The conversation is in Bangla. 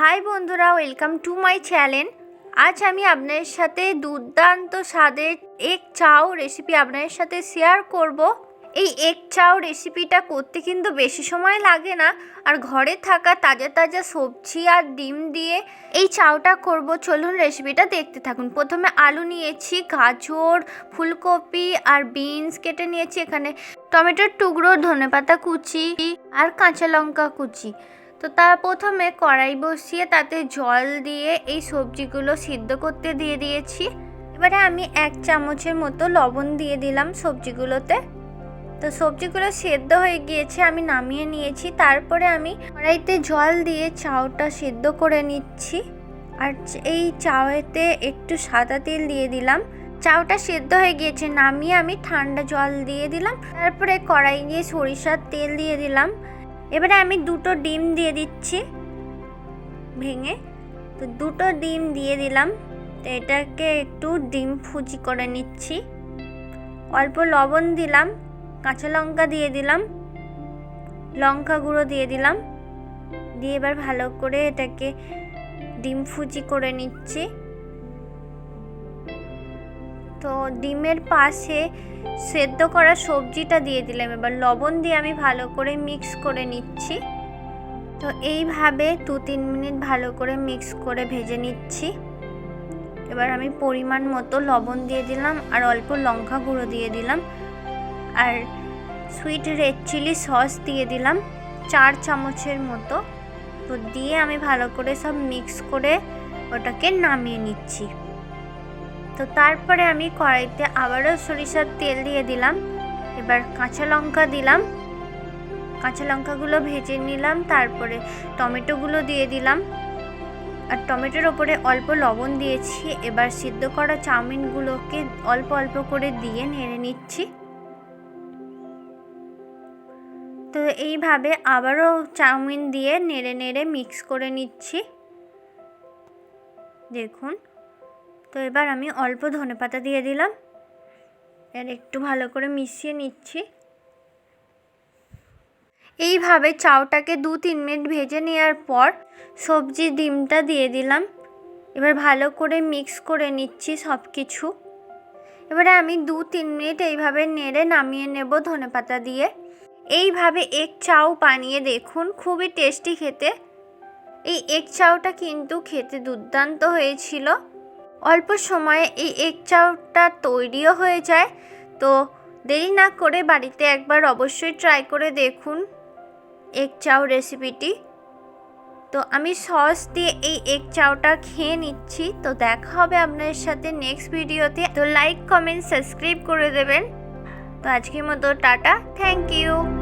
হাই বন্ধুরা, ওয়েলকাম টু মাই চ্যানেল। আজ আমি আপনাদের সাথে দুর্দান্ত স্বাদের এগ চাউ রেসিপি আপনাদের সাথে শেয়ার করব। এই এগ চাউ রেসিপিটা করতে কিন্তু বেশি সময় লাগে না। আর ঘরে থাকা তাজা তাজা সবজি আর ডিম দিয়ে এই চাউটা করব। চলুন রেসিপিটা দেখতে থাকুন। প্রথমে আলু নিয়েছি, গাজর, ফুলকপি আর বিনস কেটে নিয়েছি এখানে। টমেটোর টুকরো, ধনেপাতা কুচি আর কাঁচা লঙ্কা কুচি। তো তার প্রথমে কড়াই বসিয়ে তাতে জল দিয়ে এই সবজিগুলো সিদ্ধ করতে দিয়ে দিয়েছি। এবারে আমি এক চামচের মতো লবণ দিয়ে দিলাম সবজিগুলোতে। তো সবজিগুলো সেদ্ধ হয়ে গিয়েছে, আমি নামিয়ে নিয়েছি। তারপরে আমি কড়াইতে জল দিয়ে চাউটা সেদ্ধ করে নিচ্ছি। আর এই চাউতে একটু সাদা তেল দিয়ে দিলাম। চাউটা সেদ্ধ হয়ে গিয়েছে, নামিয়ে আমি ঠান্ডা জল দিয়ে দিলাম। তারপরে কড়াই দিয়ে সরিষার তেল দিয়ে দিলাম। এবারে আমি দুটো ডিম দিয়ে দিচ্ছি ভেঙে। তো দুটো ডিম দিয়ে দিলাম। তো এটাকে একটু ডিম ফুজি করে নিচ্ছি। অল্প লবণ দিলাম, কাঁচা লঙ্কা দিয়ে দিলাম, লঙ্কা গুঁড়ো দিয়ে দিলাম। দিয়ে এবার ভালো করে এটাকে ডিম ফুজি করে নিচ্ছি। তো ডিমের পাশে সেদ্ধ করা সবজিটা দিয়ে দিলাম। এবার লবণ দিয়ে আমি ভালো করে মিক্স করে নিচ্ছি। তো এইভাবে দু তিন মিনিট ভালো করে মিক্স করে ভেজে নিচ্ছি। এবার আমি পরিমাণ মতো লবণ দিয়ে দিলাম আর অল্প লঙ্কা গুঁড়ো দিয়ে দিলাম। আর সুইট রেড চিলি সস দিয়ে দিলাম চার চামচের মতো। তো দিয়ে আমি ভালো করে সব মিক্স করে ওটাকে নামিয়ে নিচ্ছি। তো তারপরে আমি কড়াইতে আবারও সরিষার তেল দিয়ে দিলাম। এবার কাঁচা লঙ্কা দিলাম। কাঁচা লঙ্কাগুলো ভেজে নিলাম, তারপরে টমেটোগুলো দিয়ে দিলাম। আর টমেটোর ওপরে অল্প লবণ দিয়েছি। এবার সিদ্ধ করা চাউমিনগুলোকে অল্প অল্প করে দিয়ে নেড়ে নিচ্ছি। তো এইভাবে আবারও চাউমিন দিয়ে নেড়ে নেড়ে মিক্স করে নিচ্ছি। দেখুন। তো এবার আমি অল্প ধনেপাতা দিয়ে দিলাম। এর একটু ভালো করে মিশিয়ে নিচ্ছি। এইভাবে চাউটাকে দু তিন মিনিট ভেজে নেওয়ার পর সবজি ডিমটা দিয়ে দিলাম। এবার ভালো করে মিক্স করে নিচ্ছি সব কিছু এবারে আমি দু তিন মিনিট এইভাবে নেড়ে নামিয়ে নেব ধনেপাতা দিয়ে। এইভাবে এক চাউ বানিয়ে দেখুন, খুবই টেস্টি খেতে। এই এক চাউটা কিন্তু খেতে দুর্দান্ত হয়েছিল। অল্প সময়ে এই এগ চাউটা তৈরিও হয়ে যায়। তো দেরি না করে বাড়িতে একবার অবশ্যই ট্রাই করে দেখুন এগ চাউ রেসিপিটি তো আমি সস দিয়ে এই এগ চাউটা খেয়ে নিচ্ছি। তো দেখা হবে আপনাদের সাথে নেক্সট ভিডিওতে তো লাইক কমেন্ট সাবস্ক্রাইব করে দেবেন। তো আজকের মতো টাটা। Thank you